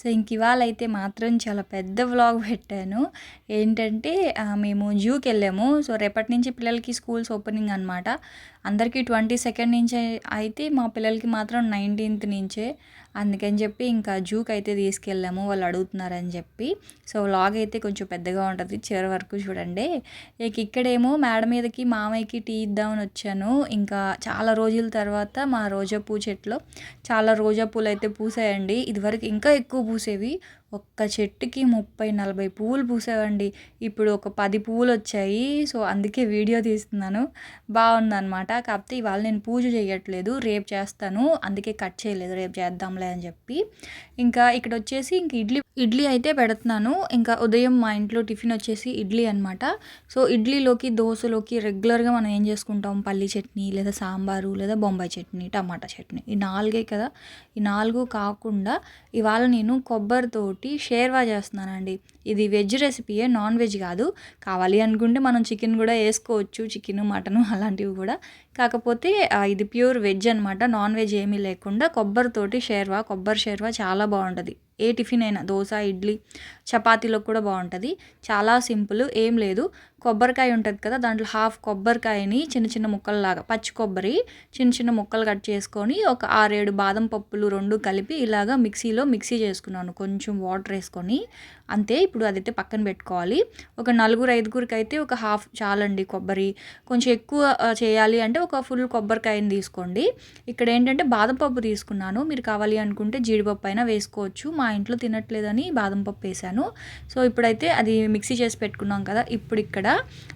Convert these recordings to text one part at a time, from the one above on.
So ఇంక ఇవాళ అయితే మాత్రం చాలా పెద్ద వ్లాగ్ పెట్టాను. ఏంటంటే మేము జూకి వెళ్ళాము. సో రేపటి నుంచి పిల్లలకి స్కూల్స్ ఓపెనింగ్ అనమాట అందరికీ ట్వంటీ సెకండ్ నుంచి అయితే మా పిల్లలకి మాత్రం నైన్టీన్త్ నుంచే. అందుకని చెప్పి ఇంకా జూకి అయితే తీసుకెళ్ళాము వాళ్ళు అడుగుతున్నారని చెప్పి. సో వ్లాగ్ అయితే కొంచెం పెద్దగా ఉంటుంది చివరి వరకు చూడండి. ఇక ఇక్కడేమో మేడ మీదకి మామయ్యకి టీ ఇద్దామని వచ్చాను. ఇంకా చాలా రోజుల తర్వాత మా రోజా పూ చెట్లో చాలా రోజా పూలు అయితే పూసాయండి. ఇదివరకు ఇంకా ఎక్కువ పూసేవి. ఒక్క చెట్టుకి ముప్పై నలభై పువ్వులు పూసేవండి. ఇప్పుడు ఒక పది పువ్వులు వచ్చాయి సో అందుకే వీడియో తీస్తున్నాను. బాగుందన్నమాట. కాకపోతే ఇవాళ నేను పూజ చేయట్లేదు రేపు చేస్తాను. అందుకే కట్ చేయలేదు. రేపు చేద్దాంలే అని చెప్పి. ఇంకా ఇక్కడ వచ్చేసి ఇంక ఇడ్లీ ఇడ్లీ అయితే పెడుతున్నాను. ఇంకా ఉదయం మా ఇంట్లో టిఫిన్ వచ్చేసి ఇడ్లీ అనమాట సో ఇడ్లీలోకి దోశలోకి రెగ్యులర్గా మనం ఏం చేసుకుంటాం? పల్లి చట్నీ లేదా సాంబారు లేదా బొంబాయి చట్నీ టమాటా చట్నీ. ఈ నాలుగే కదా. ఈ నాలుగు కాకుండా ఇవాళ నేను కొబ్బరితోటి షేర్వా చేస్తున్నానండి. ఇది వెజ్ రెసిపీయే నాన్ వెజ్ కాదు. కావాలి అనుకుంటే మనం చికెన్ కూడా వేసుకోవచ్చు చికెన్ మటన్ అలాంటివి కూడా. కాకపోతే ఇది ప్యూర్ వెజ్ అనమాట నాన్ వెజ్ ఏమీ లేకుండా కొబ్బరితోటి షేర్వా కొబ్బరి షేర్వా చాలా బాగుంటుంది. ఏ టిఫిన్ అయినా దోశ ఇడ్లీ చపాతీలో కూడా బాగుంటుంది. చాలా సింపుల్ ఏం లేదు. కొబ్బరికాయ ఉంటుంది కదా దాంట్లో హాఫ్ కొబ్బరికాయని చిన్న చిన్న ముక్కల్లాగా పచ్చి కొబ్బరి చిన్న చిన్న ముక్కలు కట్ చేసుకొని ఒక ఆరేడు బాదం పప్పులు రెండు కలిపి ఇలాగా మిక్సీలో మిక్సీ చేసుకున్నాను. కొంచెం వాటర్ వేసుకొని అంతే ఇప్పుడు అదైతే పక్కన పెట్టుకోవాలి. ఒక నలుగురు ఐదుగురికి అయితే ఒక హాఫ్ చాలండి కొబ్బరి. కొంచెం ఎక్కువ చేయాలి అంటే ఒక ఫుల్ కొబ్బరికాయని తీసుకోండి. ఇక్కడ ఏంటంటే బాదం పప్పు తీసుకున్నాను. మీరు కావాలి అనుకుంటే జీడిపప్పు అయినా వేసుకోవచ్చు. మా ఇంట్లో తినట్లేదని బాదం పప్పు వేసాను సో ఇప్పుడైతే అది మిక్సీ చేసి పెట్టుకున్నాం కదా ఇప్పుడు ఇక్కడ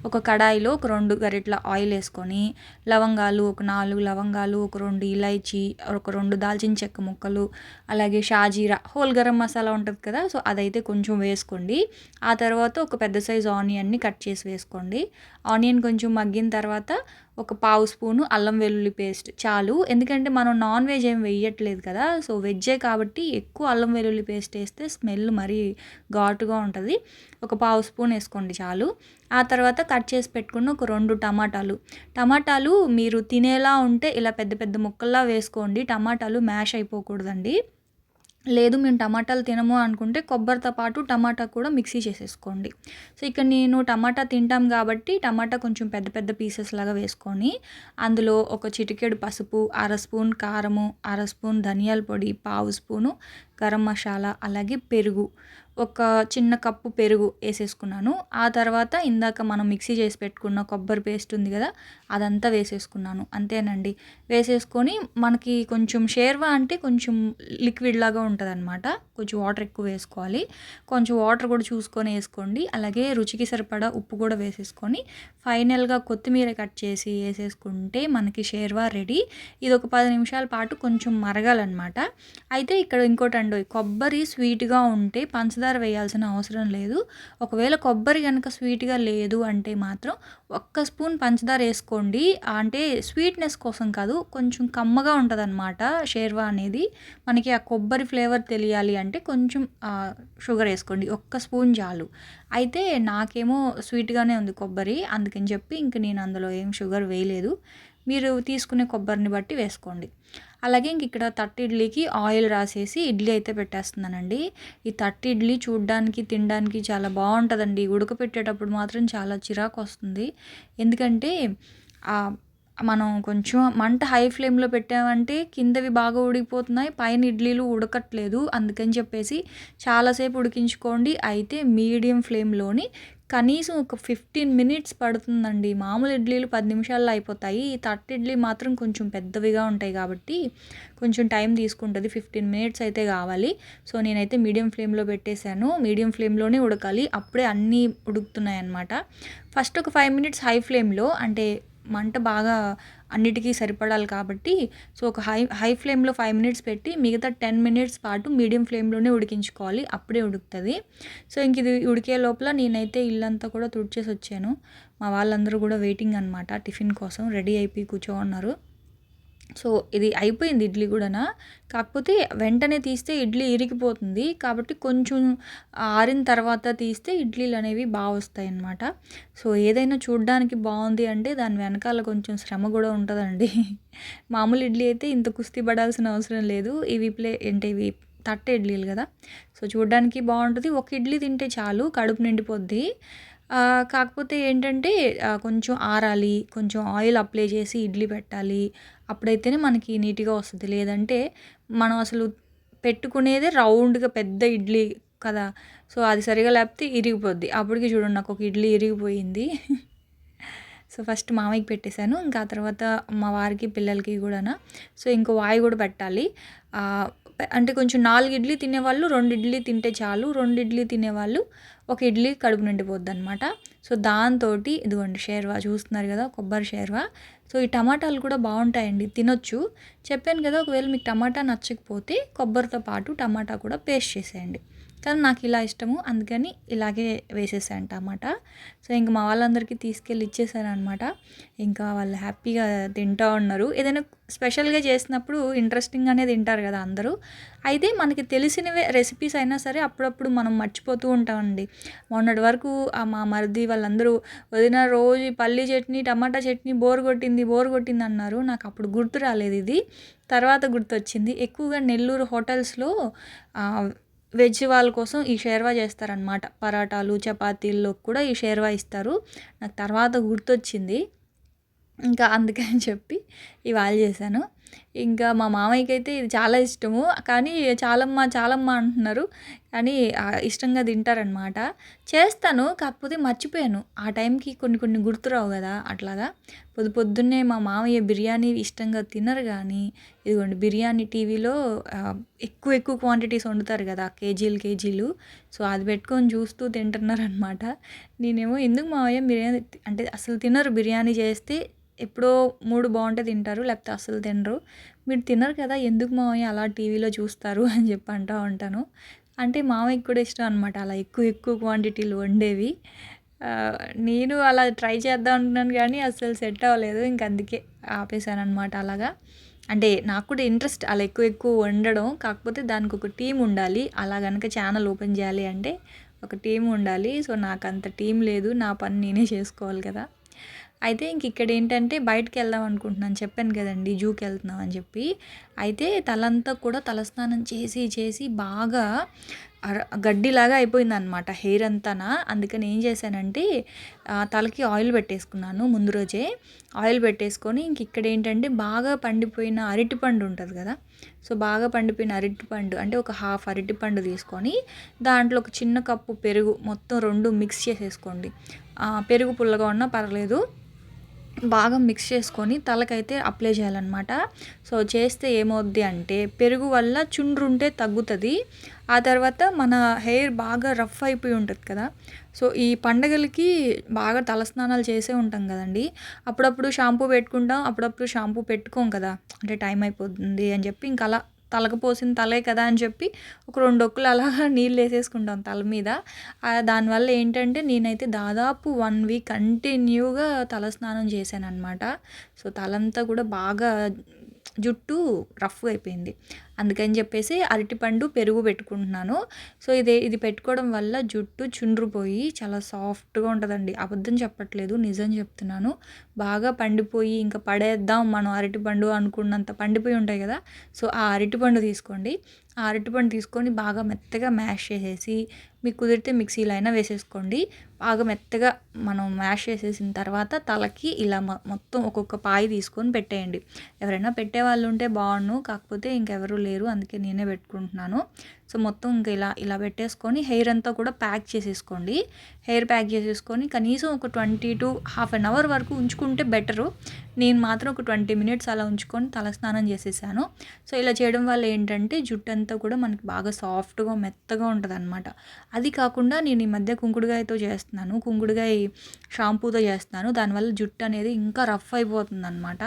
ఒక కడాయిలో ఒక రెండు గరిట్ల ఆయిల్ వేసుకొని లవంగాలు ఒక నాలుగు లవంగాలు ఒక రెండు ఇలైచి ఒక రెండు దాల్చిన చెక్క ముక్కలు అలాగే షాజీరా హోల్ గరం మసాలా ఉంటుంది కదా సో అదైతే కొంచెం వేసుకోండి. ఆ తర్వాత ఒక పెద్ద సైజు ఆనియన్ని కట్ చేసి వేసుకోండి. ఆనియన్ కొంచెం మగ్గిన తర్వాత ఒక పావు స్పూను అల్లం వెల్లుల్లి పేస్ట్ చాలు. ఎందుకంటే మనం నాన్ వెజ్ ఏం వేయట్లేదు కదా సో వెజ్జే కాబట్టి ఎక్కువ అల్లం వెల్లుల్లి పేస్ట్ వేస్తే స్మెల్ మరీ ఘాటుగా ఉంటుంది. ఒక పావు స్పూన్ వేసుకోండి చాలు. ఆ తర్వాత కట్ చేసి పెట్టుకున్న ఒక రెండు టమాటాలు. టమాటాలు మీరు తినేలా ఉంటే ఇలా పెద్ద పెద్ద ముక్కల్లా వేసుకోండి. టమాటాలు మ్యాష్ అయిపోకూడదండి. లేదు మేము టమాటాలు తినము అనుకుంటే కొబ్బరితో పాటు టమాటా కూడా మిక్సీ చేసేసుకోండి. సో ఇక్కడ నేను టమాటా తింటాం కాబట్టి టమాటా కొంచెం పెద్ద పెద్ద పీసెస్ లాగా వేసుకొని అందులో ఒక చిటికెడు పసుపు అర స్పూన్ కారము అర స్పూన్ ధనియాల పొడి పావు స్పూను గరం మసాలా అలాగే పెరుగు ఒక చిన్న కప్పు పెరుగు వేసేసుకున్నాను. ఆ తర్వాత ఇందాక మనం మిక్సీ చేసి పెట్టుకున్న కొబ్బరి పేస్ట్ ఉంది కదా అదంతా వేసేసుకున్నాను. అంతేనండి. వేసేసుకొని మనకి కొంచెం షేర్వా అంటే కొంచెం లిక్విడ్ లాగా ఉంటుంది అనమాట కొంచెం వాటర్ ఎక్కువ వేసుకోవాలి. కొంచెం వాటర్ కూడా చూసుకొని వేసుకోండి. అలాగే రుచికి సరిపడా ఉప్పు కూడా వేసేసుకొని ఫైనల్గా కొత్తిమీర కట్ చేసి వేసేసుకుంటే మనకి షేర్వా రెడీ. ఇది ఒక పది నిమిషాల పాటు కొంచెం మరగాలన్నమాట. అయితే ఇక్కడ ఇంకోటి అండి కొబ్బరి స్వీట్గా ఉంటే పంచదార వేయాల్సిన అవసరం లేదు. ఒకవేళ కొబ్బరి కనుక స్వీట్గా లేదు అంటే మాత్రం ఒక్క స్పూన్ పంచదార వేసుకోండి. అంటే స్వీట్నెస్ కోసం కాదు కొంచెం కమ్మగా ఉంటుంది అనమాట షేర్వా అనేది. మనకి ఆ కొబ్బరి ఫ్లేవర్ తెలియాలి అంటే కొంచెం షుగర్ వేసుకోండి. ఒక్క స్పూన్ చాలు. అయితే నాకేమో స్వీట్గానే ఉంది కొబ్బరి. అందుకని చెప్పి ఇంక నేను అందులో ఏం షుగర్ వేయలేదు. మీరు తీసుకునే కొబ్బరిని బట్టి వేసుకోండి. అలాగే ఇంక ఇక్కడ తట్టి ఇడ్లీకి ఆయిల్ రాసేసి ఇడ్లీ అయితే పెట్టేస్తున్నానండి. ఈ తట్టి ఇడ్లీ చూడ్డానికి తినడానికి చాలా బాగుంటుందండి. ఉడకపెట్టేటప్పుడు మాత్రం చాలా చిరాకు వస్తుంది. ఎందుకంటే మనం కొంచెం మంట హై ఫ్లేమ్లో పెట్టామంటే కిందవి బాగా ఉడికిపోతున్నాయి పైన ఇడ్లీలు ఉడకట్లేదు. అందుకని చెప్పేసి చాలాసేపు ఉడికించుకోండి. అయితే మీడియం ఫ్లేమ్లోని కనీసం ఒక ఫిఫ్టీన్ మినిట్స్ పడుతుందండి. మామూలు ఇడ్లీలు పది నిమిషాల్లో అయిపోతాయి. ఈ తట్టు ఇడ్లీ మాత్రం కొంచెం పెద్దవిగా ఉంటాయి కాబట్టి కొంచెం టైం తీసుకుంటుంది. ఫిఫ్టీన్ మినిట్స్ అయితే కావాలి. సో నేనైతే మీడియం ఫ్లేమ్లో పెట్టేశాను. మీడియం ఫ్లేమ్లోనే ఉడకాలి. అప్పుడే అన్నీ ఉడుకుతున్నాయి అన్నమాట ఫస్ట్ ఒక ఫైవ్ మినిట్స్ హై ఫ్లేమ్లో అంటే మంట బాగా అన్నిటికీ సరిపడాలి కాబట్టి సో ఒక హై హై ఫ్లేమ్లో ఫైవ్ మినిట్స్ పెట్టి మిగతా టెన్ మినిట్స్ పాటు మీడియం ఫ్లేమ్లోనే ఉడికించుకోవాలి. అప్పుడే ఉడుకుతుంది. సో ఇంక ఇది ఉడికే లోపల నేనైతే ఇల్లంతా కూడా తుడిచేసి వచ్చాను. మా వాళ్ళందరూ కూడా వెయిటింగ్ అనమాట టిఫిన్ కోసం. రెడీ అయిపోయి కూర్చో ఉన్నారు సో ఇది అయిపోయింది ఇడ్లీ కూడానా. కాకపోతే వెంటనే తీస్తే ఇడ్లీ ఇరిగిపోతుంది. కాబట్టి కొంచెం ఆరిన తర్వాత తీస్తే ఇడ్లీలు అనేవి బాగా వస్తాయి అన్నమాట సో ఏదైనా చూడడానికి బాగుంది అంటే దాని వెనకాల కొంచెం శ్రమ కూడా ఉంటుందండి. మామూలు ఇడ్లీ అయితే ఇంత కుస్తీ పడాల్సిన అవసరం లేదు. ఇవి ప్లే అంటే ఇవి తట్ట ఇడ్లీలు కదా. సో చూడడానికి బాగుంటుంది. ఒక ఇడ్లీ తింటే చాలు కడుపు నిండిపోద్ది. కాకపోతే ఏంటంటే కొంచెం ఆరాలి కొంచెం ఆయిల్ అప్లై చేసి ఇడ్లీ పెట్టాలి అప్పుడైతేనే మనకి నీట్గా వస్తుంది. లేదంటే మనం అసలు పెట్టుకునేదే రౌండ్గా పెద్ద ఇడ్లీ కదా. సో అది సరిగా లేకపోతే ఇరిగిపోద్ది. అప్పటికి చూడండి నాకు ఒక ఇడ్లీ ఇరిగిపోయింది. సో ఫస్ట్ మామయ్యకి పెట్టేశాను. ఇంకా ఆ తర్వాత మా వారికి పిల్లలకి కూడా సో ఇంకో వాయి కూడా పెట్టాలి. అంటే కొంచెం నాలుగు ఇడ్లీ తినేవాళ్ళు రెండు ఇడ్లీ తింటే చాలు. రెండు ఇడ్లీ తినేవాళ్ళు ఒక ఇడ్లీ కడుపు నిండిపోద్ది అనమాట సో దాంతో ఇదిగోండి షేర్వా చూస్తున్నారు కదా కొబ్బరి షేర్వా. సో ఈ టమాటాలు కూడా బాగుంటాయండి తినొచ్చు. చెప్పాను కదా ఒకవేళ మీకు టమాటా నచ్చకపోతే కొబ్బరితో పాటు టమాటా కూడా పేస్ట్ చేసేయండి. కానీ నాకు ఇలా ఇష్టము. అందుకని ఇలాగే వేసేసాను టమాటా సో ఇంకా మా వాళ్ళందరికీ తీసుకెళ్ళి ఇచ్చేసాను అనమాట ఇంకా వాళ్ళు హ్యాపీగా తింటూ ఉన్నారు. ఏదైనా స్పెషల్గా చేసినప్పుడు ఇంట్రెస్టింగ్గానే తింటారు కదా అందరూ. అయితే మనకి తెలిసినవే రెసిపీస్ అయినా సరే అప్పుడప్పుడు మనం మర్చిపోతూ ఉంటామండి. మొన్నటి వరకు మా మరిది వాళ్ళందరూ వదిన రోజు పల్లి చట్నీ టమాటా చట్నీ బోర్ కొట్టింది బోర్ కొట్టింది అన్నారు. నాకు అప్పుడు గుర్తు రాలేదు ఇది. తర్వాత గుర్తొచ్చింది. ఎక్కువగా నెల్లూరు హోటల్స్లో వెజ్ వాళ్ళ కోసం ఈ షేర్వా చేస్తారనమాట పరాటాలు చపాతీల్లో కూడా ఈ షేర్వా ఇస్తారు. నాకు తర్వాత గుర్తొచ్చింది. ఇంకా అందుకని చెప్పి ఇవాళ చేశాను. ఇంకా మా మామయ్యకి అయితే ఇది చాలా ఇష్టము. కానీ చాలమ్మ చాలమ్మ అంటున్నారు. కానీ ఇష్టంగా తింటారనమాట చేస్తాను కాకపోతే మర్చిపోయాను. ఆ టైంకి కొన్ని కొన్ని గుర్తురావు కదా అట్లాగా. పొద్దు పొద్దున్నే మా మామయ్య బిర్యానీ ఇష్టంగా తినరు కానీ ఇదిగోండి బిర్యానీ టీవీలో ఎక్కువ ఎక్కువ క్వాంటిటీస్ వండుతారు కదా కేజీలు కేజీలు. సో అది పెట్టుకొని చూస్తూ తింటున్నారనమాట నేనేమో ఎందుకు మామయ్య బిర్యానీ అంటే అసలు తినరు బిర్యానీ చేస్తే ఎప్పుడో మూడు బాగుంటే తింటారు లేకపోతే అసలు తినరు. మీరు తినరు కదా ఎందుకు మామయ్య అలా టీవీలో చూస్తారు అని చెప్పి అంటూ ఉంటాను. అంటే మామయ్యకి కూడా ఇష్టం అనమాట అలా ఎక్కువ ఎక్కువ క్వాంటిటీలు వండేవి. నేను అలా ట్రై చేద్దాం అనుకున్నాను కానీ అసలు సెట్ అవ్వలేదు ఇంక అందుకే ఆపేశాను అనమాట అలాగా. అంటే నాకు కూడా ఇంట్రెస్ట్ అలా ఎక్కువ ఎక్కువ వండడం కాకపోతే దానికి ఒక టీం ఉండాలి అలా కనుక ఛానల్ ఓపెన్ చేయాలి అంటే ఒక టీం ఉండాలి. సో నాకు అంత టీం లేదు నా పని నేనే చేసుకోవాలి కదా. అయితే ఇంక ఇక్కడ ఏంటంటే బయటకు వెళ్దాం అనుకుంటున్నాను. చెప్పాను కదండి జూకి వెళ్తున్నాం అని చెప్పి. అయితే తలంతా కూడా తలస్నానం చేసి చేసి బాగా గడ్డిలాగా అయిపోయింది అనమాట హెయిర్ అంతానా. అందుకని ఏం చేశానంటే తలకి ఆయిల్ పెట్టేసుకున్నాను ముందు రోజే. ఆయిల్ పెట్టేసుకొని ఇంక ఇక్కడ ఏంటంటే బాగా పండిపోయిన అరటిపండు ఉంటుంది కదా. సో బాగా పండిపోయిన అరటిపండు అంటే ఒక హాఫ్ అరటిపండు తీసుకొని దాంట్లో ఒక చిన్న కప్పు పెరుగు మొత్తం రెండు మిక్స్ చేసేసుకోండి. పెరుగు పుల్లగా ఉన్నా పర్లేదు. బాగా మిక్స్ చేసుకొని తలకైతే అప్లై చేయాలన్నమాట. సో చేస్తే ఏమవుద్ది అంటే పెరుగు వల్ల చుండ్రు ఉంటే తగ్గుతుంది. ఆ తర్వాత మన హెయిర్ బాగా రఫ్ అయిపోయి ఉంటుంది కదా. సో ఈ పండగలకి బాగా తలస్నానాలు చేసే ఉంటాం కదండి. అప్పుడప్పుడు షాంపూ పెట్టుకుంటాం అప్పుడప్పుడు షాంపూ పెట్టుకోం కదా. అంటే టైం అయిపోతుంది అని చెప్పి ఇంకా అలా తలకు పోసిన తలే కదా అని చెప్పి ఒక రెండు ఒక్కులు అలా నీళ్ళు వేసేసుకుంటాం తల మీద. దానివల్ల ఏంటంటే నేనైతే దాదాపు వన్ వీక్ కంటిన్యూగా తల స్నానం చేశాను అనమాట సో తలంతా కూడా బాగా జుట్టు రఫ్ అయిపోయింది. అందుకని చెప్పేసి అరటిపండు పెరుగు పెట్టుకుంటున్నాను. సో ఇది ఇది పెట్టుకోవడం వల్ల జుట్టు చుండ్రుపోయి చాలా సాఫ్ట్గా ఉంటుందండి. అబద్ధం చెప్పట్లేదు నిజం చెప్తున్నాను. బాగా పండిపోయి ఇంకా పడేద్దాం మనం అరటిపండు అనుకున్నంత పండిపోయి ఉంటాయి కదా. సో ఆ అరటిపండు తీసుకోండి. ఆ అరటిపండు తీసుకొని బాగా మెత్తగా మ్యాష్ చేసేసి మీకు కుదిరితే మిక్సీలో అయినా వేసేసుకోండి. బాగా మెత్తగా మనం మ్యాష్ చేసేసిన తర్వాత తలకి ఇలా మొత్తం ఒక్కొక్క పాయి తీసుకొని పెట్టేయండి. ఎవరైనా పెట్టే వాళ్ళు ఉంటే బాగుండు కాకపోతే ఇంకెవరూ లేరు అందుకే నేనే పెట్టుకుంటున్నాను. సో మొత్తం ఇంక ఇలా ఇలా పెట్టేసుకొని హెయిర్ అంతా కూడా ప్యాక్ చేసేసుకోండి. హెయిర్ ప్యాక్ చేసేసుకొని కనీసం ఒక twenty to half an hour వరకు ఉంచుకుంటే బెటరు. నేను మాత్రం ఒక ట్వంటీ మినిట్స్ అలా ఉంచుకొని తల స్నానం చేసేసాను. సో ఇలా చేయడం వల్ల ఏంటంటే జుట్టు అంతా కూడా మనకి బాగా సాఫ్ట్గా మెత్తగా ఉంటుంది అనమాట అది కాకుండా నేను ఈ మధ్య కుంకుడుగాయతో చేస్తున్నాను. కుంకుడుగాయ షాంపూతో చేస్తున్నాను. దానివల్ల జుట్టు అనేది ఇంకా రఫ్ అయిపోతుంది అనమాట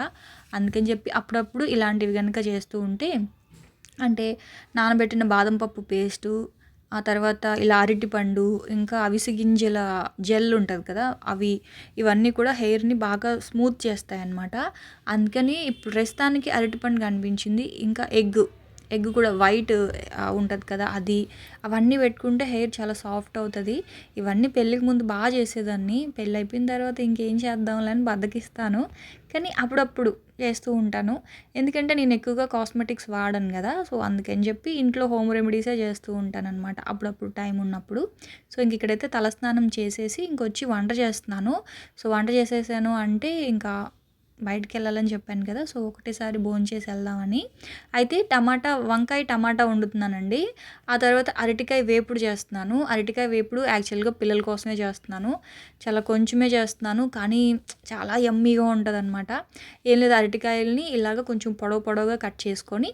అందుకని చెప్పి అప్పుడప్పుడు ఇలాంటివి కనుక చేస్తూ ఉంటే అంటే నానబెట్టిన బాదం పప్పు పేస్టు ఆ తర్వాత ఇలా అరటిపండు ఇంకా అవిసి గింజల జెల్ ఉంటుంది కదా అవి ఇవన్నీ కూడా హెయిర్ని బాగా స్మూత్ చేస్తాయి అన్నమాట అందుకని ఇప్పుడు ప్రస్తుతానికి అరటిపండు కనిపించింది. ఇంకా ఎగ్. ఎగ్ కూడా వైట్ ఉంటుంది కదా అది. అవన్నీ పెట్టుకుంటే హెయిర్ చాలా సాఫ్ట్ అవుతుంది. ఇవన్నీ పెళ్ళికి ముందు బాగా చేసేదాన్ని. పెళ్ళి అయిపోయిన తర్వాత ఇంకేం చేద్దాంలే అని బద్దకిస్తాను. కానీ అప్పుడప్పుడు చేస్తూ ఉంటాను. ఎందుకంటే నేను ఎక్కువగా కాస్మెటిక్స్ వాడను కదా సో అందుకని చెప్పి ఇంట్లో హోమ్ రెమెడీసే చేస్తూ ఉంటాను అనమాట అప్పుడప్పుడు టైం ఉన్నప్పుడు. సో ఇంక ఇక్కడైతే తలస్నానం చేసేసి ఇంకొచ్చి వంట చేస్తున్నాను. సో వంట చేసేసాను అంటే ఇంకా బయటికి వెళ్ళాలని చెప్పాను కదా సో ఒకటేసారి భోంచేసి వెళ్దామని. అయితే టమాటా వంకాయ టమాటా వండుతున్నానండి. ఆ తర్వాత అరటికాయ వేపుడు చేస్తున్నాను. అరటికాయ వేపుడు యాక్చువల్గా పిల్లల కోసమే చేస్తున్నాను. చాలా కొంచెమే చేస్తున్నాను కానీ చాలా యమ్మీగా ఉంటుంది అనమాట ఏం లేదు అరటికాయలని ఇలాగ కొంచెం పొడవు పొడవుగా కట్ చేసుకొని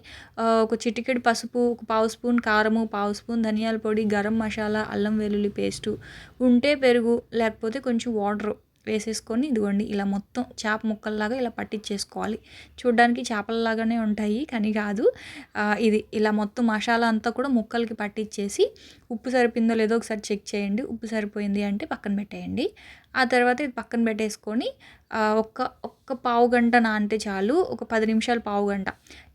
ఒక చిటికెడు పసుపు ఒక పావు స్పూన్ కారము పావు స్పూన్ ధనియాల పొడి గరం మసాలా అల్లం వెల్లుల్లి పేస్టు ఉంటే పెరుగు లేకపోతే కొంచెం వాటర్ వేసేసుకొని ఇదిగోండి ఇలా మొత్తం చేప ముక్కల్లాగా ఇలా పట్టించేసుకోవాలి చూడ్డానికి చేపలలాగానే ఉంటాయి కానీ కాదు. ఇది ఇలా మొత్తం మసాలా అంతా కూడా ముక్కలకి పట్టించేసి ఉప్పు సరిపోయిందో లేదో ఒకసారి చెక్ చేయండి. ఉప్పు సరిపోయింది అంటే పక్కన పెట్టేయండి. ఆ తర్వాత ఇది పక్కన పెట్టేసుకొని ఒక్క ఒక్క పావు గంట నానితే చాలు. ఒక పది నిమిషాలు పావు గంట.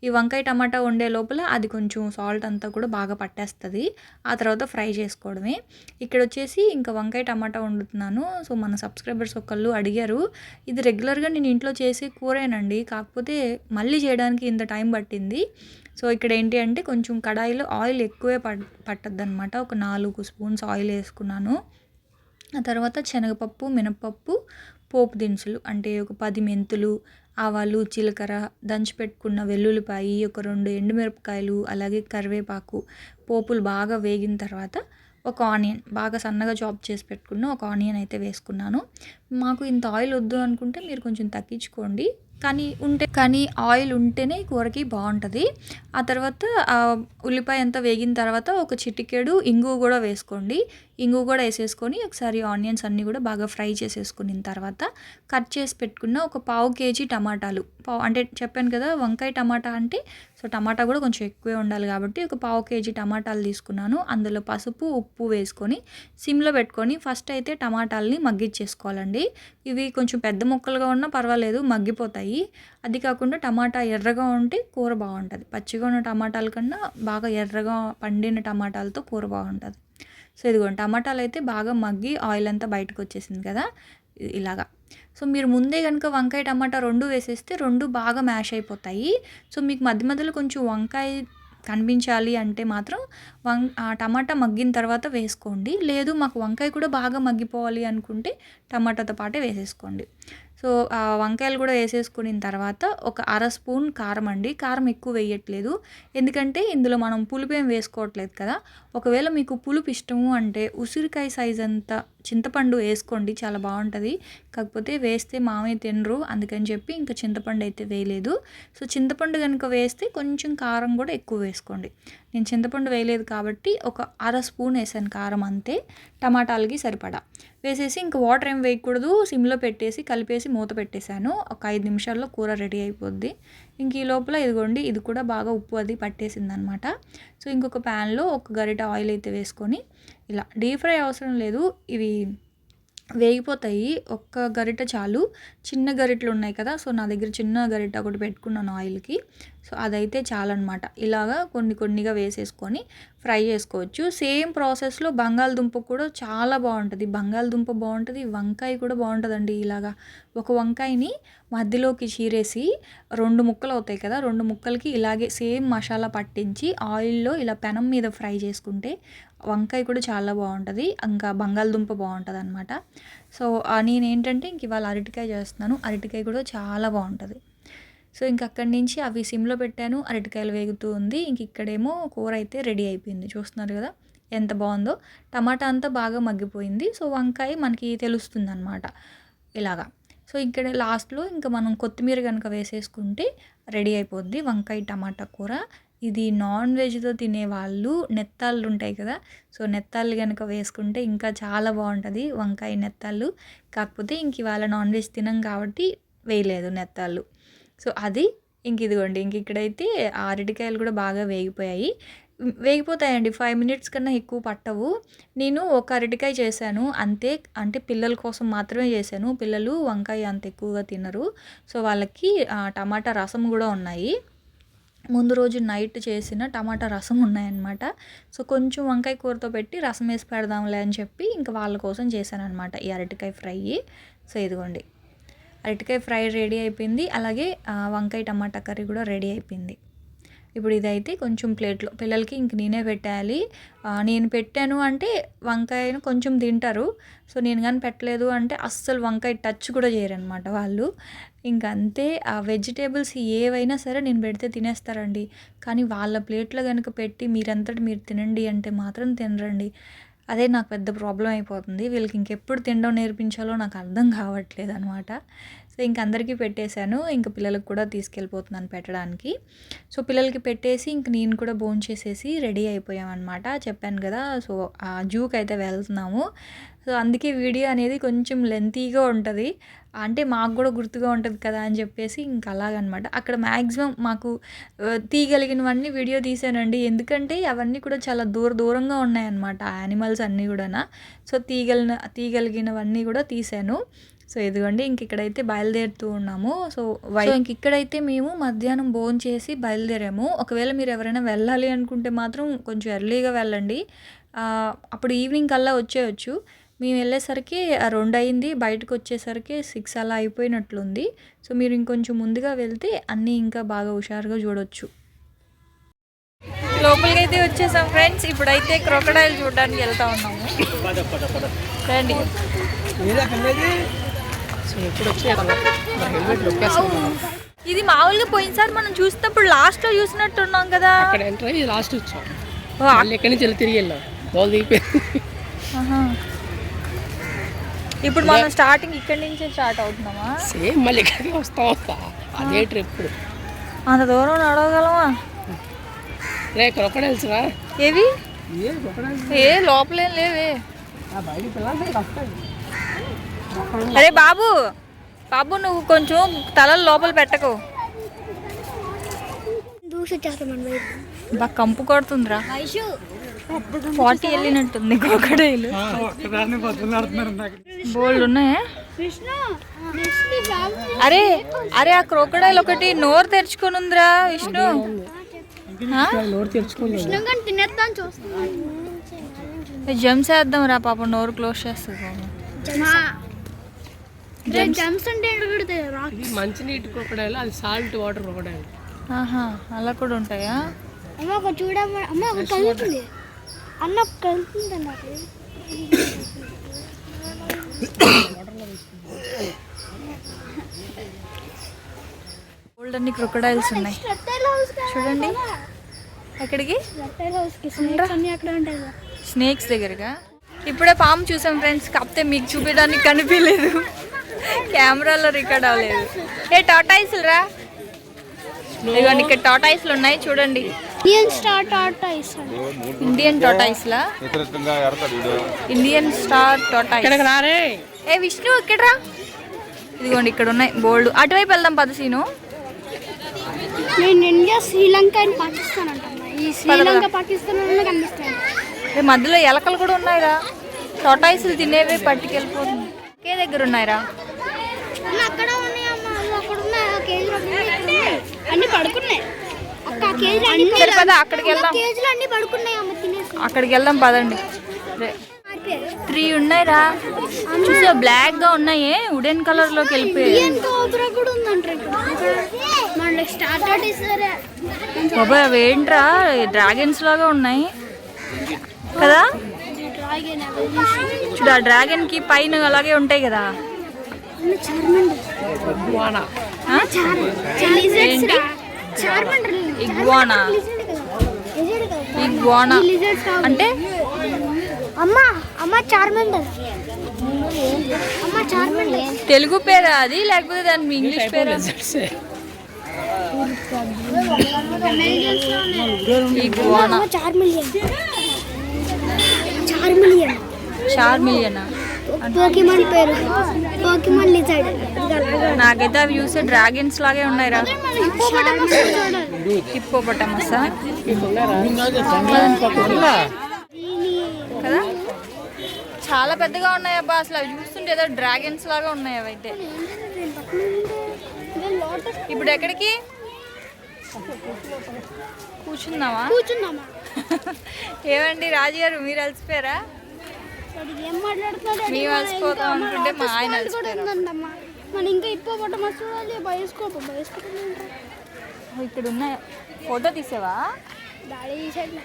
ఈ వంకాయ టమాటా వండే లోపల అది కొంచెం సాల్ట్ అంతా కూడా బాగా పట్టేస్తుంది. ఆ తర్వాత ఫ్రై చేసుకోవడమే. ఇక్కడ వచ్చేసి ఇంకా వంకాయ టమాటా వండుతున్నాను. సో మన సబ్స్క్రైబర్స్ ఒకళ్ళు అడిగారు ఇది రెగ్యులర్గా నేను ఇంట్లో చేసే కూరేనండి. కాకపోతే మళ్ళీ చేయడానికి ఇంత టైం పట్టింది. సో ఇక్కడ ఏంటి అంటే కొంచెం కడాయిలో ఆయిల్ ఎక్కువే పట్ పట్టద్దు అనమాట ఒక నాలుగు స్పూన్స్ ఆయిల్ వేసుకున్నాను. ఆ తర్వాత శనగపప్పు మినపప్పు పోపు దినుసులు అంటే ఒక పది మెంతులు ఆవాలు జీలకర్ర దంచి పెట్టుకున్న వెల్లుల్లిపాయి ఒక రెండు ఎండుమిరపకాయలు అలాగే కరివేపాకు పోపులు బాగా వేగిన తర్వాత ఒక ఆనియన్ బాగా సన్నగా చాప్ చేసి పెట్టుకున్న ఒక ఆనియన్ అయితే వేసుకున్నాను. మాకు ఇంత ఆయిల్ వద్దు అనుకుంటే మీరు కొంచెం తగ్గించుకోండి. కానీ ఉంటే కానీ ఆయిల్ ఉంటేనే కూరకి బాగుంటుంది. ఆ తర్వాత ఆ ఉల్లిపాయ అంతా వేగిన తర్వాత ఒక చిటికెడు ఇంగువ కూడా వేసుకోండి. ఇంగు కూడా వేసేసుకొని ఒకసారి ఆనియన్స్ అన్నీ కూడా బాగా ఫ్రై చేసేసుకున్న తర్వాత కట్ చేసి పెట్టుకున్న ఒక పావు కేజీ టమాటాలు. పావు అంటే చెప్పాను కదా వంకాయ టమాటా అంటే సో టమాటా కూడా కొంచెం ఎక్కువే ఉండాలి కాబట్టి ఒక పావు కేజీ టమాటాలు తీసుకున్నాను. అందులో పసుపు ఉప్పు వేసుకొని సిమ్లో పెట్టుకొని ఫస్ట్ అయితే టమాటాలని మగ్గిచ్చేసుకోవాలండి ఇవి కొంచెం పెద్ద ముక్కలుగా ఉన్నా పర్వాలేదు మగ్గిపోతాయి. అది కాకుండా టమాటా ఎర్రగా ఉంటే కూర బాగుంటుంది. పచ్చిగా ఉన్న టమాటాల కన్నా బాగా ఎర్రగా పండిన టమాటాలతో కూర బాగుంటుంది. సో ఇదిగోండి టమాటాలు అయితే బాగా మగ్గి ఆయిల్ అంతా బయటకు వచ్చేసింది కదా ఇలాగా. సో మీరు ముందే కనుక వంకాయ టమాటా రెండు వేసేస్తే రెండు బాగా మ్యాష్ అయిపోతాయి. సో మీకు మధ్య మధ్యలో కొంచెం వంకాయ కనిపించాలి అంటే మాత్రం వం ఆ టమాటా మగ్గిన తర్వాత వేసుకోండి. లేదు మాకు వంకాయ కూడా బాగా మగ్గిపోవాలి అనుకుంటే టమాటాతో పాటే వేసేసుకోండి. సో ఆ వంకాయలు కూడా వేసేసుకున్న తర్వాత ఒక అర స్పూన్ కారం అండి. కారం ఎక్కువ వేయట్లేదు. ఎందుకంటే ఇందులో మనం పులుపు ఏం వేసుకోవట్లేదు కదా. ఒకవేళ మీకు పులుపు ఇష్టము అంటే ఉసిరికాయ సైజ్ అంత చింతపండు వేసుకోండి. చాలా బాగుంటుంది. కాకపోతే వేస్తే మామయ్య తినరు. అందుకని చెప్పి ఇంకా చింతపండు అయితే వేయలేదు. సో చింతపండు కనుక వేస్తే కొంచెం కారం కూడా ఎక్కువ వేసుకోండి. నేను చింతపండు వేయలేదు కాబట్టి ఒక అర స్పూన్ వేసాను కారం అంతే టమాటాలకి సరిపడా. వేసేసి ఇంక వాటర్ ఏం వేయకూడదు సిమ్లో పెట్టేసి కలిపేసి మూత పెట్టేశాను. ఒక ఐదు నిమిషాల్లో కూర రెడీ అయిపోద్ది. ఇంక ఈ లోపల ఇదిగోండి ఇది కూడా బాగా ఉప్పు అది పట్టేసింది అనమాట సో ఇంకొక ప్యాన్లో ఒక గరిట ఆయిల్ అయితే వేసుకొని ఇలా డీప్ ఫ్రై అవసరం లేదు. ఇవి వేగిపోతాయి. ఒక్క గరిట చాలు. చిన్న గరిటలు ఉన్నాయి కదా సో నా దగ్గర చిన్న గరిట ఒకటి పెట్టుకున్నాను ఆయిల్కి. సో అదైతే చాలన్నమాట. ఇలాగా కొన్ని కొన్నిగా వేసేసుకొని ఫ్రై చేసుకోవచ్చు. సేమ్ ప్రాసెస్లో బంగాళదుంప కూడా చాలా బాగుంటుంది. బంగాళదుంప బాగుంటుంది వంకాయ కూడా బాగుంటుందండి ఇలాగా. ఒక వంకాయని మధ్యలోకి చీరేసి రెండు ముక్కలు అవుతాయి కదా రెండు ముక్కలకి ఇలాగే సేమ్ మసాలా పట్టించి ఆయిల్లో ఇలా పెనం మీద ఫ్రై చేసుకుంటే వంకాయ కూడా చాలా బాగుంటుంది ఇంకా బంగాళదుంప బాగుంటుంది అనమాట సో నేనేంటంటే ఇంక ఇవాళ అరటికాయ చేస్తున్నాను. అరటికాయ కూడా చాలా బాగుంటుంది. సో ఇంక అక్కడి నుంచి అవి సిమ్లో పెట్టాను. అరటికాయలు వేగుతూ ఉంది. ఇంక ఇక్కడేమో కూర అయితే రెడీ అయిపోయింది. చూస్తున్నారు కదా? ఎంత బాగుందో. టమాటా అంతా బాగా మగ్గిపోయింది. సో వంకాయ మనకి తెలుస్తుంది అనమాట ఇలాగా. సో ఇక్కడ లాస్ట్లో ఇంకా మనం కొత్తిమీర కనుక వేసేసుకుంటే రెడీ అయిపోద్ది వంకాయ టమాటా కూర. ఇది నాన్ వెజ్తో తినే వాళ్ళు నెత్తాళ్ళు ఉంటాయి కదా? సో నెత్తాళ్ళు కనుక వేసుకుంటే ఇంకా చాలా బాగుంటుంది వంకాయ నెత్తాళ్ళు. కాకపోతే ఇంక ఇవాళ నాన్ వెజ్ తినం కాబట్టి వేయలేదు నెత్తాళ్ళు. సో అది ఇంక ఇదిగోండి ఇంక ఇక్కడైతే ఆ అరటికాయలు కూడా బాగా వేగిపోయాయి. వేగిపోతాయండి ఫైవ్ మినిట్స్ కన్నా ఎక్కువ పట్టవు. నేను ఒక అరటికాయ చేశాను అంతే అంటే పిల్లల కోసం మాత్రమే చేశాను. పిల్లలు వంకాయ అంత ఎక్కువగా తినరు. సో వాళ్ళకి టమాటా రసం కూడా ఉన్నాయి. ముందు రోజు నైట్ చేసిన టమాటా రసం ఉన్నాయన్నమాట. సో కొంచెం వంకాయ కూరతో పెట్టి రసం వేసి పెడదాంలే అని చెప్పి ఇంకా వాళ్ళ కోసం చేశాను అనమాట ఈ అరటికాయ ఫ్రై. సో ఇదిగోండి. అరటికాయ ఫ్రై రెడీ అయిపోయింది. అలాగే వంకాయ టమాటా కర్రీ కూడా రెడీ అయిపోయింది. ఇప్పుడు ఇదైతే కొంచెం ప్లేట్లో పిల్లలకి ఇంక నేనే పెట్టాలి. నేను పెట్టాను అంటే వంకాయను కొంచెం తింటారు. సో నేను కానీ పెట్టలేదు అంటే అస్సలు వంకాయ టచ్ కూడా చేయరనమాట వాళ్ళు. ఇంక అంతే ఆ వెజిటేబుల్స్ ఏవైనా సరే నేను పెడితే తినేస్తారండి. కానీ వాళ్ళ ప్లేట్లో కనుక పెట్టి మీరంతటి మీరు తినండి అంటే మాత్రం తినరండి. అదే నాకు పెద్ద ప్రాబ్లం అయిపోతుంది. వీళ్ళకి ఇంకెప్పుడు తినడం నేర్పించాలో నాకు అర్థం కావట్లేదు అనమాట సో ఇంక అందరికీ పెట్టేశాను. ఇంక పిల్లలకు కూడా తీసుకెళ్ళిపోతున్నాను పెట్టడానికి. సో పిల్లలకి పెట్టేసి ఇంక నేను కూడా భోంచేసేసి చేసేసి రెడీ అయిపోయామన్నమాట చెప్పాను కదా సో ఆ జూకి అయితే వెళ్తున్నాము. సో అందుకే వీడియో అనేది కొంచెం లెంతీగా ఉంటుంది. అంటే మాకు కూడా గుర్తుగా ఉంటుంది కదా అని చెప్పేసి ఇంక అలాగనమాట. అక్కడ మ్యాక్సిమం మాకు తీయగలిగినవన్నీ వీడియో తీసానండి. ఎందుకంటే అవన్నీ కూడా చాలా దూర దూరంగా ఉన్నాయన్నమాట ఆ యానిమల్స్ అన్నీ కూడా సో తీగలిన తీయగలిగినవన్నీ కూడా తీసాను. సో ఇదిగోండి ఇంక ఇక్కడైతే బయలుదేరుతూ ఉన్నాము. సో వై ఇంక ఇక్కడైతే మేము మధ్యాహ్నం భోజనం చేసి బయలుదేరాము. ఒకవేళ మీరు ఎవరైనా వెళ్ళాలి అనుకుంటే మాత్రం కొంచెం ఎర్లీగా వెళ్ళండి. అప్పుడు ఈవినింగ్ కల్లా వచ్చేయచ్చు. మేము వెళ్ళేసరికి ఆ రెండు అయింది బయటకు వచ్చేసరికి సిక్స్ అలా అయిపోయినట్లుంది. సో మీరు ఇంకొంచెం ముందుగా వెళ్తే అన్నీ ఇంకా బాగా హుషారుగా చూడొచ్చు. లోపలికి అయితే వచ్చేసాం ఫ్రెండ్స్. ఇప్పుడైతే క్రొకడైల్ చూడడానికి వెళ్తా ఉన్నాము. రండి. ఇది మామూలుగా పోయినసారి మనం చూసినప్పుడు లాస్ట్లో చూసినట్టున్నాం కదా. అక్కడ ఎంటర్ అయ్యి లాస్ట్ వచ్చాం. ఎక్కడి నుంచి వెళ్ళి తిరిగి వెళ్ళాం. బాల్ దిగిపోయింది. ఆహా. ఇప్పుడు మనం స్టార్టింగ్ ఇక్కడి నుంచే స్టార్ట్ అవుతున్నామా? సేమ్ మళ్ళీ ఇక్కడికి వస్తాం వస్తా అదే ట్రిప్ అంత దూరం నడవగలమా? రే క్రొకడైల్స్ రా ఏవి? ఏ crocodiles? ఏ లోపలేం లేవే. ఆ బయట పిల్లలు వస్తాయి అరే బాబు బాబు నువ్వు కొంచెం తలలు లోపల పెట్టకు. దూసి కంపు కొడుతుందిరా. ఫార్టీ వెళ్ళినట్టుంది క్రొకడైలు. బోల్డ్ ఉన్నాయా? అరే అరే ఆ క్రొకడైల్ ఒకటి నోరు తెరుచుకొని ఉందిరా విష్ణు. జమ్స్ వేద్దాం రా పాప నోరు క్లోజ్ చేస్తుంది జమ్స్. అంటే ఇది మంచినీటి క్రొకడైల్ అది సాల్ట్ వాటర్ క్రొకడైల్. ఆహా అలా కూడా ఉంటాయా? అమ్మ ఒక చూడమ్మ. అమ్మ ఒక కలుతుంది అన్న కలుతుంది నాకు గోల్డ్ అన్ని క్రొకడైల్స్ ఉన్నాయి. చూడండి. ఎక్కడికి? రెప్టైల్ హౌస్కి స్నేక్స్ అన్ని అక్కడ ఉంటాయి కదా. స్నేక్స్ దగ్గరగా? ఇప్పుడే పాము చూసాం ఫ్రెండ్స్ కాకపోతే మీకు చూపించడానికి కనిపించలేదు. కెమెరాలో రికార్డ్ అవ్వలేదు. ఏ టాటాయిస్లు రా? ఇదిగోండి ఇక్కడ టాటాయిస్లు ఉన్నాయి చూడండి. ఇండియన్ స్టార్ టాటాయిస్ ఇండియన్ ఎడతాడు వీడు ఇండియన్ స్టార్ టాటాయిస్ ఇక్కడికి రారే. ఏ విష్ణు ఎక్కడ్రా? ఇదిగోండి ఇక్కడ ఉన్నాయి బోల్డ్. అటువైపు వెళ్దాం పద సీను. నేను ఇండియా శ్రీలంక అండ్ పాకిస్తాన్ అంటున్నా ఈ శ్రీలంక పాకిస్తాన్ కనిపిస్తాను రే మధ్యలో ఎలకలు కూడా ఉన్నాయిరా. టాటాయిస్లు తినేవే పట్టుకెళ్ళిపోతుంది. ఒకే దగ్గర ఉన్నాయిరా. అక్కడ ఉన్నాయి అక్కడ ఉన్నాయి. అన్ని పడుకున్నాయి. సరే పద అక్కడికి వెళ్దాం. అక్కడికి వెళ్దాం పదండి. రే త్రీ ఉన్నాయిరా. చూసా బ్లాక్గా ఉన్నాయి వుడెన్ కలర్లోకి వెళ్ళిపోయాయి అవి ఏంట్రా? డ్రాగన్స్ లాగా ఉన్నాయి. కదా? చూడు ఆ డ్రాగన్కి పైన అలాగే ఉంటాయి కదా. చార్మండ్ వానా ఆ? ఏంటి? ఇగ్వానా? ఇగ్వానా? అంటే? అమ్మ అమ్మ చార్మండ్ అమ్మ చార్మండ్ తెలుగు పేరా అది? లేకపోతే దాని ఇంగ్లీష్ పేరా? ఇగ్వానా. అమ్మ చార్మిలియన్. చార్మిలియన్. చార్మిలియనా? పోకిమాన్ పేరు. Pokemon lizard. నాకైతే అవి చూస్తే డ్రాగన్స్ లాగే ఉన్నాయిరా. హిప్పోపటమసా. కదా? చాలా పెద్దగా ఉన్నాయి అబ్బా అసలు అవి చూస్తుంటే ఏదో డ్రాగన్స్ లాగా ఉన్నాయి అవి అయితే ఇప్పుడు ఎక్కడికి? కూర్చుందామా? కూర్చున్నామా ఏమండి రాజుగారు మీరు అలసిపోయారా? వాడు ఏం మాట్లాడుతున్నాడు? మీ అలసిపోతాం అనుకుంటే మా ఆయన అలసిపోయారు. మన ఇంకా ఇప్పో పట్ట మస్తు చూడాలి బయోస్కోప్ బయోస్కోప్ ఇక్కడ ఉన్న ఫోటో తీసావా? డాడీ తీసాడు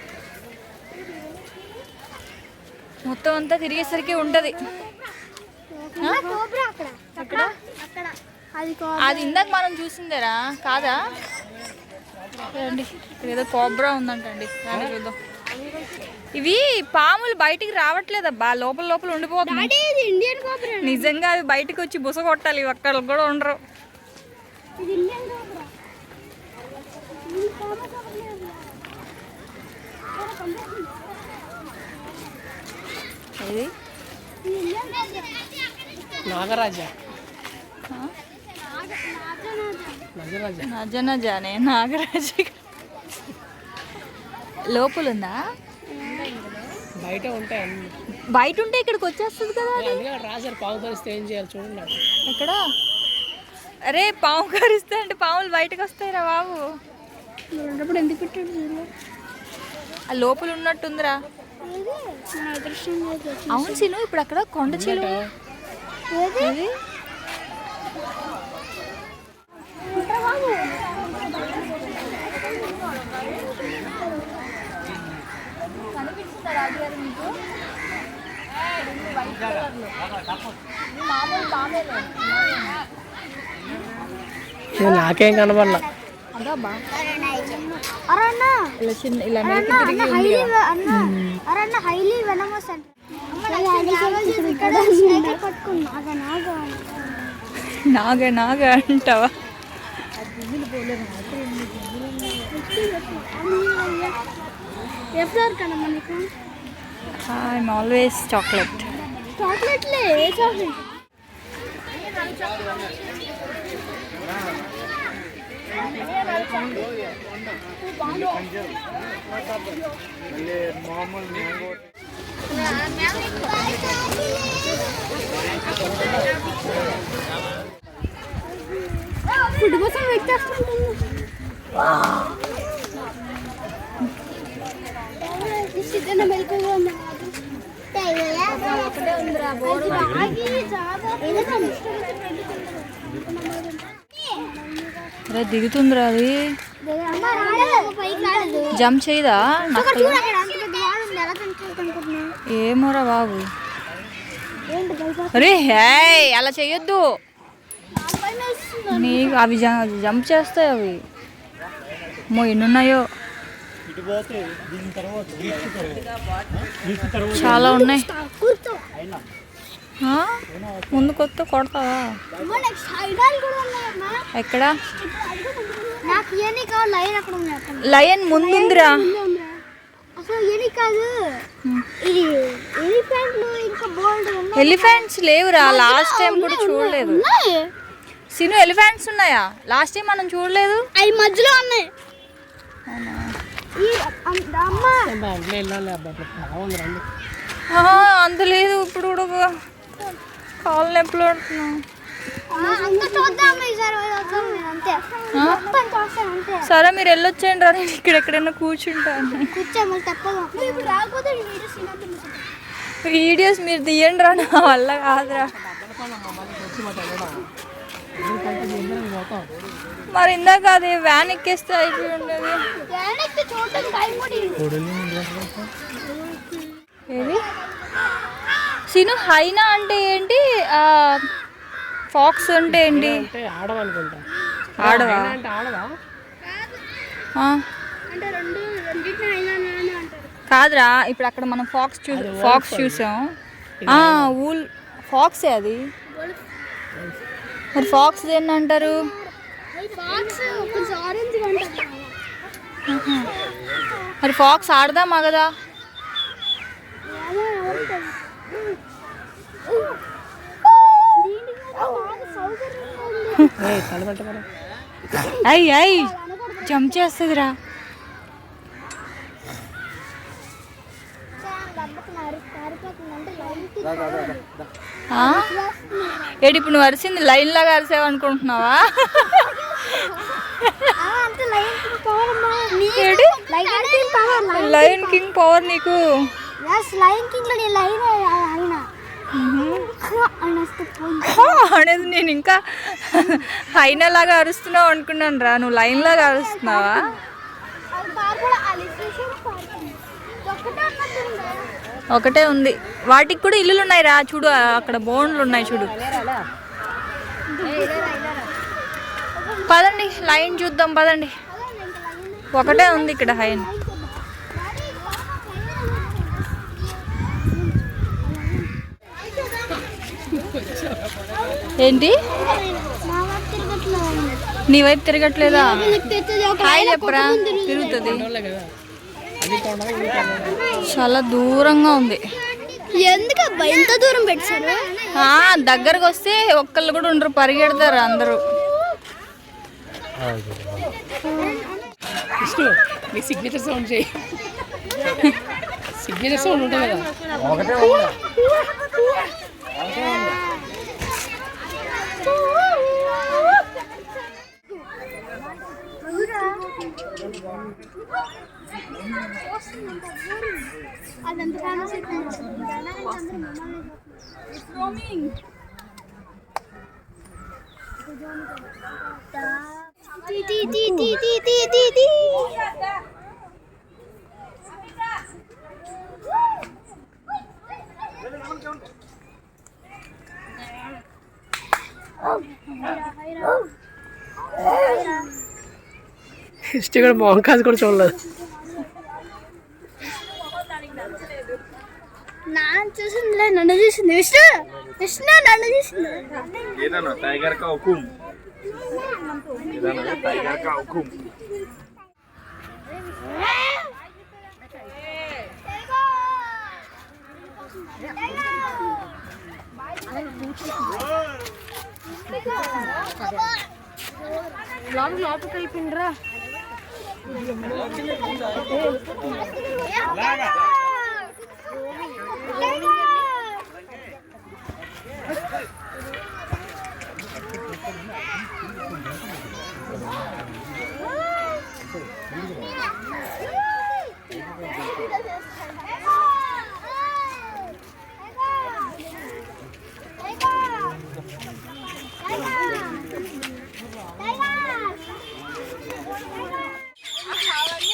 మొత్తం అంతా తిరిగేసరికి ఉంటది. అది ఇందాక మనం చూసిందేరా? కాదా? రండి ఏదో కోబ్రా ఉందంటండి. రండి చూద్దాం. ఇవి పాములు బయటికి రావట్లేదబ్బా లోపల లోపల ఉండిపోతుంది నిజంగా అవి బయటకు వచ్చి బుస కొట్టాలి. అక్కడ కూడా ఉండరు. ఇది కోబ్రా ఇది కోబ్రా బయట ఉంటాయి బయట ఉంటే ఇక్కడికి వచ్చేస్తుంది కదా రాజారు పావు పరిస్థితి ఏం చేయాలి చూడండి. ఎక్కడ? అరే పాము కరిస్తే అంటే పాములు బయటకు వస్తాయిరా బాబు. ఉన్నప్పుడు ఎందుకు పెట్టాడు ఆ లోపల ఉన్నట్టుందిరా. అవును సీను ఇప్పుడు అక్కడ కొండ చిలువ ఏది? ఏది? ఉంటా బాబు కనిపిస్తుందా రాజుగారు మీకు రెండు వైట్ కలర్లు. ఇది మామూలు పామేలే. ఇక నాకేం కనబడలా అదా బా అరే అన్న ఇలా చిన్న ఇలా అరే మెలికి అన్న తిరిగి అన్న ఉంది. హైలీ కదా. అన్న అరే అన్న హైలీ వెనమస్ అంట నాకు నాగ నాగ అంటావా? ఐఎమ్ ఆల్వేస్ చాక్లెట్ చాక్లెట్లే ఏ చాక్లెట్ ఫుడ్ కోసం వెయిట్ చేస్తున్నాను మెలకుగా ఒకటే అరే దిగుతుందిరా అది. జంప్ చేయదా? ఏమోరా బాబు. అరే హే అలా చెయ్యొద్దు నీకు అవి జంప్ చేస్తాయి అవి. అమ్మో ఎన్నున్నాయో. చాలా ఉన్నాయి? ముందు కొత్త కొడతావా? ఎక్కడ? లయన్ ముందుందిరా ఎలిఫెంట్స్ లేవురా లాస్ట్ టైం కూడా చూడలేదు. సిను ఎలిఫెంట్స్ ఉన్నాయా? లాస్ట్ టైం మనం చూడలేదు. అవి మధ్యలో ఉన్నాయి. అంత లేదు ఇప్పుడు కూడా కాళ్ళు నొప్పులు పడుతున్నాం సరే మీరు వెళ్ళొచ్చేయండి రా నేను ఇక్కడ ఎక్కడైనా కూర్చుంటాను. వీడియోస్ మీరు తీయండి రా నా వల్ల కాదురా. మరి ఇందాక అది వ్యాన్ ఎక్కేస్తే అయిపోయి ఉండేది. ఏది? సిను హైనా అంటే ఏంటి? ఫాక్స్ అంటే ఏంటి? ఆడవా? కాదురా ఇప్పుడు అక్కడ మనం ఫాక్స్ చూ ఫాక్స్ చూసాం. ఆ, ఊల్ ఫాక్సే అది. మరి ఫాక్స్ దేన్ని అంటారు మరి ఫాక్స్ ఆడదా మగదా అయ్యి అయ్యి జంప్ చేస్తుందిరా ఆ? ఏడి ఇప్పుడు నువ్వు అరిసింది లైన్ లాగా అరిసావు అనుకుంటున్నావా లైన్ కింగ్ పవర్ నీకు. నేను అనేది నేను ఇంకా హైనా లాగా అరుస్తున్నావు అనుకున్నాను రా. నువ్వు లైన్ లాగా అరుస్తున్నావా అది బాగా కూడా అలిసేషన్ పాడుతుంది ఒక్కటే అన్నట్టుందా ఒకటే ఉంది. వాటికి కూడా ఇల్లులు ఉన్నాయి రా చూడు అక్కడ బోన్లు ఉన్నాయి చూడు. పదండి లైన్ చూద్దాం పదండి. ఒకటే ఉంది ఇక్కడ హైన్ ఏంటి? నీ వైపు తిరగట్లేదా? హాయ్ చెప్పరా తిరుగుతుంది. చాలా దూరంగా ఉంది. ఎందుకు అబ్బా ఎంత దూరం పెట్టారు? ఆ, దగ్గరకు వస్తే ఒక్కళ్ళు కూడా ఉండరు పరిగెడతారు అందరూ. సిగ్నేచర్ సౌండ్ చేయి. సిగ్నేచర్ సౌండ్ ఉంటుంది కదా. అదంత ఫేమస్ హిస్టరీ కూడా మొహం కాదు కూడా చూడలేదు నాన్న చూసిందిలే నన్ను చూసింది విష్ణు విష్ణు నన్ను చూసింది ఏదన్నా టైగర్ కా హుకుం ఏదన్నా టైగర్ కా హుకుం అమ్మ నాకు అమ్మ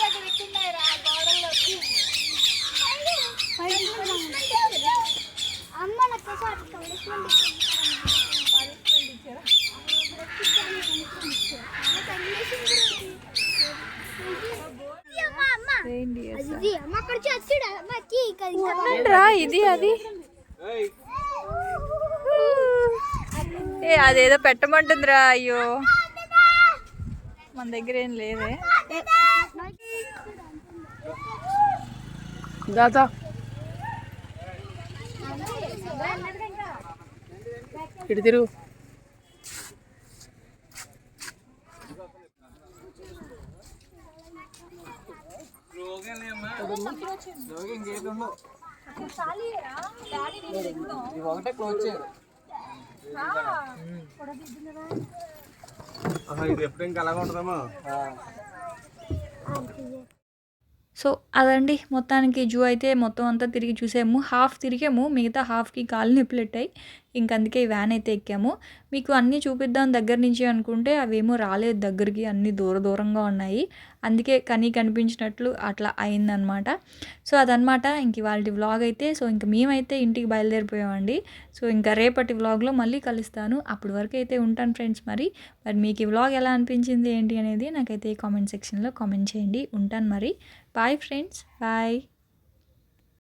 అక్కడ చూడు అమ్మ అచ్చి రా ఇది అది? ఏ అదేదో పెట్టమంటుందిరా అయ్యో. మన దగ్గర ఏం లేదే. దాదా. ఇటు తిరుగు. ఇది ఎప్పుడు ఇంకా అలాగ ఉంటుందమ్మా సో అదండి. మొత్తానికి జూ అయితే మొత్తం అంతా తిరిగి చూసాము. హాఫ్ తిరిగాము. మిగతా హాఫ్కి కాళ్ళు నొప్పులెట్టాయి. ఇంక అందుకే ఈ వ్యాన్ అయితే ఎక్కాము. మీకు అన్నీ చూపిద్దాం దగ్గర నుంచి అనుకుంటే అవేమో రాలేదు దగ్గరికి. అన్నీ దూర దూరంగా ఉన్నాయి. అందుకే కనీ కనిపించినట్లు అట్లా అయిందనమాట. సో అదనమాట ఇంక ఇవాళ వ్లాగ్ అయితే. సో ఇంక మేమైతే ఇంటికి బయలుదేరిపోయామండి. సో ఇంకా రేపటి వ్లాగ్లో మళ్ళీ కలుస్తాను. అప్పటి వరకు అయితే ఉంటాను ఫ్రెండ్స్ మరి. మరి మీకు ఈ వ్లాగ్ ఎలా అనిపించింది ఏంటి అనేది నాకైతే కామెంట్ సెక్షన్లో కామెంట్ చేయండి. ఉంటాను మరి. Bye friends. Bye.